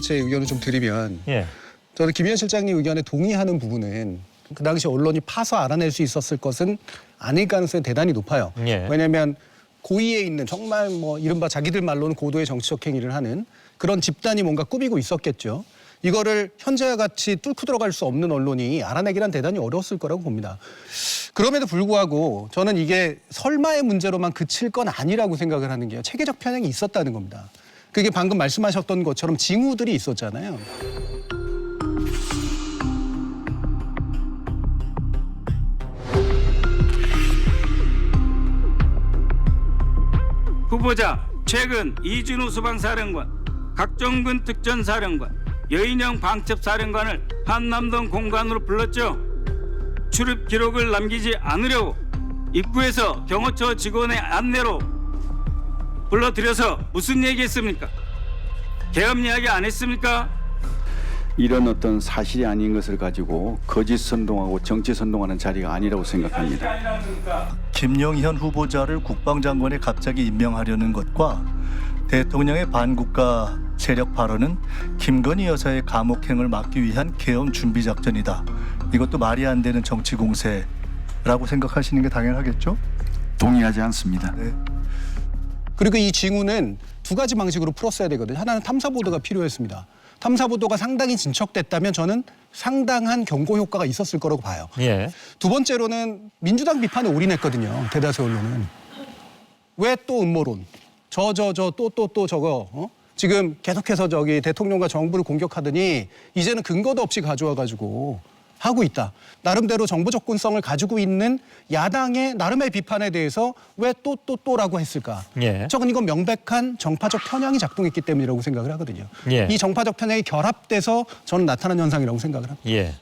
제 의견을 좀 드리면 예. 저는 김현 실장님 의견에 동의하는 부분은 그 당시 언론이 파서 알아낼 수 있었을 것은 아닐 가능성이 대단히 높아요. 예. 왜냐하면 고위에 있는 정말 뭐 이른바 자기들 말로는 고도의 정치적 행위를 하는 그런 집단이 뭔가 꾸미고 있었겠죠. 이거를 현재와 같이 뚫고 들어갈 수 없는 언론이 알아내기란 대단히 어려웠을 거라고 봅니다. 그럼에도 불구하고 저는 이게 설마의 문제로만 그칠 건 아니라고 생각을 하는 게요. 체계적 편향이 있었다는 겁니다. 그게 방금 말씀하셨던 것처럼 징후들이 있었잖아요. 후보자 최근 이준우 수방사령관, 각종군 특전사령관, 여인영 방첩사령관을 한남동 공간으로 불렀죠. 출입 기록을 남기지 않으려고 입구에서 경호처 직원의 안내로 불러들여서 무슨 얘기했습니까? 계엄 이야기 안 했습니까? 이런 어떤 사실이 아닌 것을 가지고 거짓 선동하고 정치 선동하는 자리가 아니라고 생각합니다. 김영현 후보자를 국방장관에 갑자기 임명하려는 것과 대통령의 반국가 세력 발언은 김건희 여사의 감옥행을 막기 위한 계엄 준비 작전이다. 이것도 말이 안 되는 정치 공세라고 생각하시는 게 당연하겠죠? 동의하지 않습니다. 네. 그리고 이 징후는 두 가지 방식으로 풀었어야 되거든요. 하나는 탐사 보도가 필요했습니다. 탐사 보도가 상당히 진척됐다면 저는 상당한 경고 효과가 있었을 거라고 봐요. 예. 두 번째로는 민주당 비판에 올인했거든요. 대다수 언론은. 왜 또 음모론? 저 저 저 또 또 또 저거 어? 지금 계속해서 저기 대통령과 정부를 공격하더니 이제는 근거도 없이 가져와 가지고 하고 있다. 나름대로 정부 접근성을 가지고 있는 야당의 나름의 비판에 대해서 왜 또 또 또라고 했을까? 예. 저건 이건 명백한 정파적 편향이 작동했기 때문이라고 생각을 하거든요. 예. 이 정파적 편향이 결합돼서 저는 나타난 현상이라고 생각을 합니다. 예.